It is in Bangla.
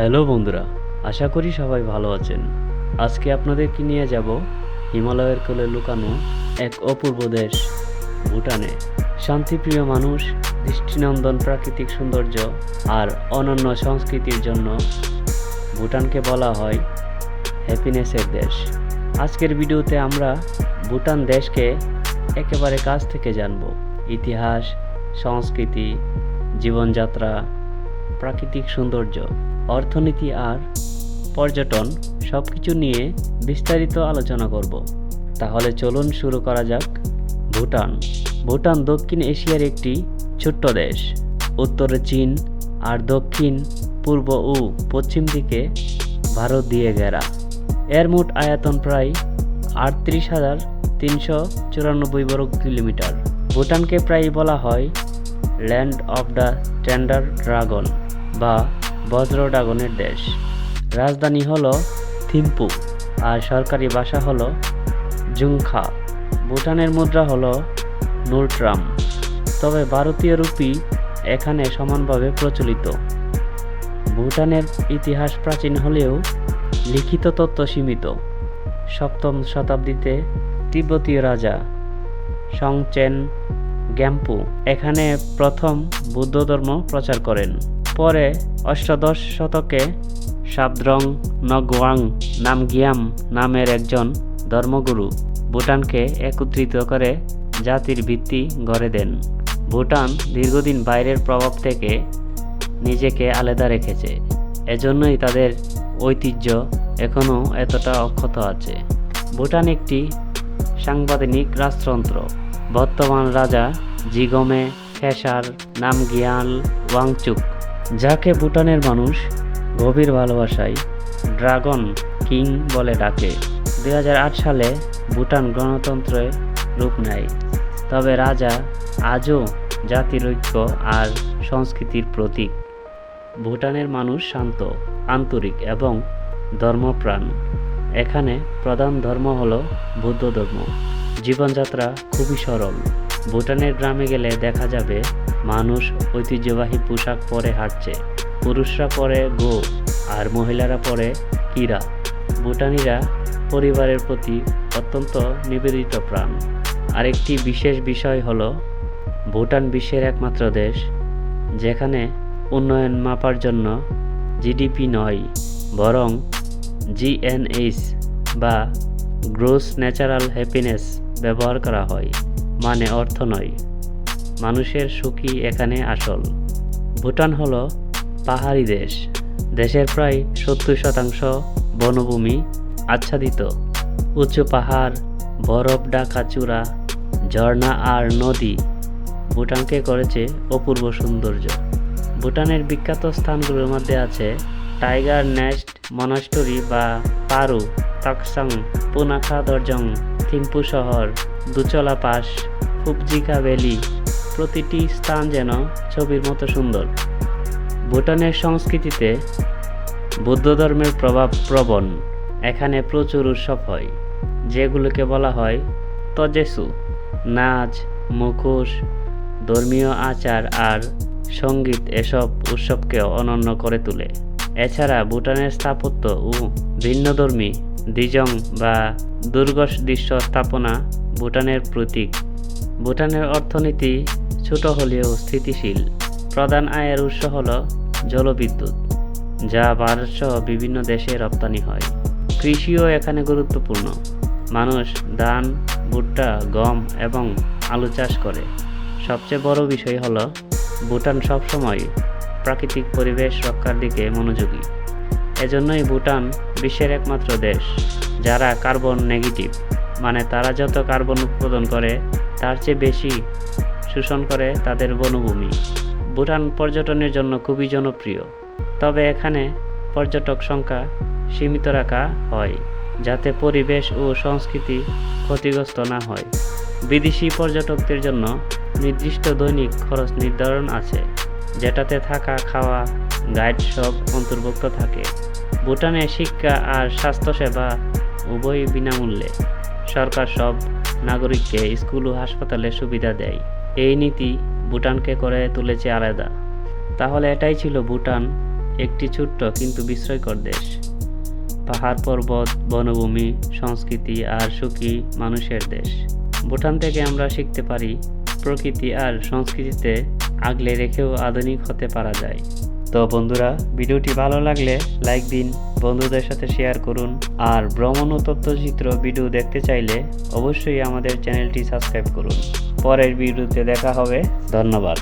হ্যালো বন্ধুরা, আশা করি সবাই ভালো আছেন। আজকে আপনাদেরকে নিয়ে যাব হিমালয়ের কোলে লুকানো এক অপূর্ব দেশ, ভুটানে। শান্তিপ্রিয় মানুষ, দৃষ্টিনন্দন প্রাকৃতিক সৌন্দর্য আর অনন্য সংস্কৃতির জন্য ভুটানকে বলা হয় হ্যাপিনেসের দেশ। আজকের ভিডিওতে আমরা ভুটান দেশকে একেবারে কাছ থেকে জানব। ইতিহাস, সংস্কৃতি, জীবনযাত্রা, প্রাকৃতিক সৌন্দর্য। অর্থনীতি আর পর্যটন সব কিছু নিয়ে বিস্তারিত আলোচনা করব। তাহলে চলুন শুরু করা যাক। ভুটান। ভুটান দক্ষিণ এশিয়ার একটি ছোট্ট দেশ। উত্তরে চীন আর দক্ষিণ, পূর্ব ও পশ্চিম দিকে ভারত দিয়ে ঘেরা। এর মোট আয়তন প্রায় আটত্রিশ হাজার তিনশো চুরানব্বই বর্গ কিলোমিটার। ভুটানকে প্রায় বলা হয় land of the thunder dragon বা বজ্র ড্রাগনের দেশ। রাজধানী হল থিম্পু আর সরকারি ভাষা হল জুংখা। ভুটানের মুদ্রা হল নুরট্রাম। তবে ভারতীয় রুপি এখানে সমানভাবে প্রচলিত। ভুটানের ইতিহাস প্রাচীন হলেও লিখিত তত্ত্ব সীমিত। সপ্তম শতাব্দীতে তিব্বতীয় রাজা সংচেন গ্যাম্পু এখানে প্রথম বুদ্ধ ধর্ম প্রচার করেন। পরে অষ্টাদশ শতকে সাবদ্রং নগওয়াং নামগিয়াম নামের একজন ধর্মগুরু ভুটানকে একত্রিত করে জাতির ভিত্তি গড়ে দেন। ভুটান দীর্ঘদিন বাইরের প্রভাব থেকে নিজেকে আলাদা রেখেছে। এজন্যই তাদের ঐতিহ্য এখনও এতটা অক্ষত আছে। ভুটান একটি সাংবিধানিক রাজতন্ত্র বর্তমান রাজা জিগমে খেসার নামগিয়াল ওয়াংচুক যাকে ভুটানের মানুষ গভীর ভালোবাসায় ড্রাগন কিং বলে ডাকে দু হাজার আট সালে ভুটান গণতন্ত্রে রূপ নেয়। তবে রাজা আজও জাতির ঐক্য আর সংস্কৃতির প্রতীক। ভুটানের মানুষ শান্ত, আন্তরিক এবং ধর্মপ্রাণ। এখানে প্রধান ধর্ম হলো বৌদ্ধ ধর্ম। জীবনযাত্রা খুবই সরল। ভুটানের গ্রামে গেলে দেখা যাবে মানুষ ঐতিহ্যবাহী পোশাক পরে হাঁটছে। পুরুষরা পরে গো, আর মহিলারা পরে কিরা। ভুটানিরা পরিবারের প্রতি অত্যন্ত নিবেদিত প্রাণ। আরেকটি বিশেষ বিষয় হলো, ভুটান বিশ্বের একমাত্র দেশ, যেখানে উন্নয়ন মাপার জন্য জিডিপি নয়, বরং জিএনএইচ বা গ্রোস ন্যাচারাল হ্যাপিনেস ব্যবহার করা হয় মানে অর্থ নয়। মানুষের সুখী এখানে আসল। ভুটান হল পাহাড়ি দেশ। দেশের প্রায় সত্তর শতাংশ বনভূমি আচ্ছাদিত। উঁচু পাহাড়, বরফ ডাকা চূড়া, ঝর্ণা আর নদী ভুটানকে করেছে অপূর্ব সৌন্দর্য। ভুটানের বিখ্যাত স্থানগুলোর মধ্যে আছে টাইগার নেস্ট মনাস্টরি বা পারু, তাকসাং, পুনাখা দর্জং, থিম্পু শহর, দুচলা পাস ফুবজিকা ভ্যালি প্রতিটি স্থান যেন ছবির মতো সুন্দর। ভুটানের সংস্কৃতিতে বৌদ্ধ ধর্মের প্রভাব প্রবণ। এখানে প্রচুর উৎসব হয়, যেগুলোকে বলা হয় তজেসু, নাচ, মুখোশ, ধর্মীয় আচার আর সংগীত এসব উৎসবকে অনন্য করে তোলে। এছাড়া ভুটানের স্থাপত্য ও ভিন্নধর্মী দ্বিজং বা দুর্গস দৃশ্য স্থাপনা ভুটানের প্রতীক। ভুটানের অর্থনীতি ছোট হলেও স্থিতিশীল। প্রধান আয়ের উৎস হল জলবিদ্যুৎ, যা ভারতসহ বিভিন্ন দেশে রপ্তানি হয়। কৃষিও এখানে গুরুত্বপূর্ণ। মানুষ ধান, ভুট্টা, গম এবং আলু চাষ করে। সবচেয়ে বড় বিষয় হল, ভুটান সবসময় প্রাকৃতিক পরিবেশ রক্ষার দিকে মনোযোগী। এজন্যই ভুটান বিশ্বের একমাত্র দেশ, যারা কার্বন নেগেটিভ মানে তারা যত কার্বন উৎপাদন করে, তার চেয়ে বেশি শোষণ করে তাদের বনভূমি। ভুটান পর্যটনের জন্য খুবই জনপ্রিয়। তবে এখানে পর্যটক সংখ্যা সীমিত রাখা হয়, যাতে পরিবেশ ও সংস্কৃতি ক্ষতিগ্রস্ত না হয়। বিদেশি পর্যটকদের জন্য নির্দিষ্ট দৈনিক খরচ নির্ধারণ আছে, যেটাতে থাকা, খাওয়া, গাইড সব অন্তর্ভুক্ত থাকে। ভুটানে শিক্ষা আর স্বাস্থ্যসেবা উভয়ই বিনামূল্যে। সরকার সব নাগরিককে স্কুল ও হাসপাতালে সুবিধা দেয়। এই নীতি ভুটানকে করে তুলেছে আলাদা। তাহলে এটাই ছিল ভুটান, একটি ছোট্ট কিন্তু বিস্ময়কর দেশ। পাহাড় পর্বত, বনভূমি, সংস্কৃতি আর সুখী মানুষের দেশ। ভুটান থেকে আমরা শিখতে পারি, প্রকৃতি আর সংস্কৃতিতে আগলে রেখেও আধুনিক হতে পারা যায়। তো বন্ধুরা, ভিডিওটি ভালো লাগলে লাইক দিন, বন্ধুদের সাথে শেয়ার করুন, আর ভ্রমণ ও তথ্যচিত্র ভিডিও দেখতে চাইলে অবশ্যই আমাদের চ্যানেলটি সাবস্ক্রাইব করুন। পরের ভিডিওতে দেখা হবে। ধন্যবাদ।